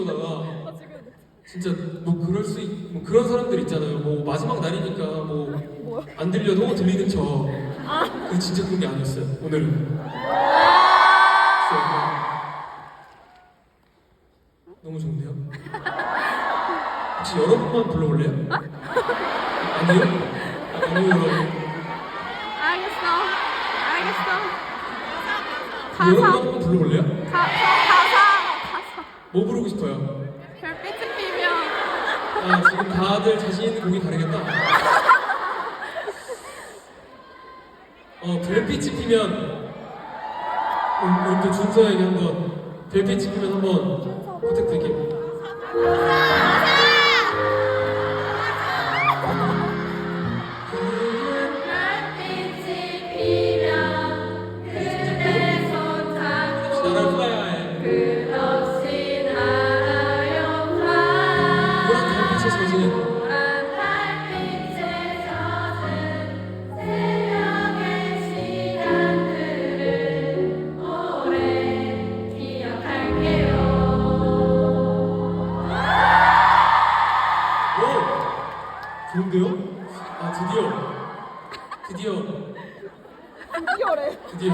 찍으러다가 진짜 뭐 그럴 수 있, 뭐 그런 사람들 있잖아요. 뭐 마지막 날이니까 뭐 안 들려도 들리는 척. 그 진짜 그런 게 아니었어요. 오늘은. 그래서 너무 좋은데요? 혹시 여러분만 불러볼래요? 아니요? 아, 아니요 여러분. 알겠어. 알겠어. 여러분 가사. 한번 불러볼래요? 가, 가사. 뭐 부르고 싶어요? 별빛을 피면. 아 지금 다들 자신 있는 곡이 다르겠다. 어 별빛이 피면 음, 우리 또 준서에게 한번 별빛이 피면 한번 부탁드릴게요. 별빛이 피면 그대 손 잡고 나를 플라이 좋은데요? 아 드디어 드디어 드디어래. 드디어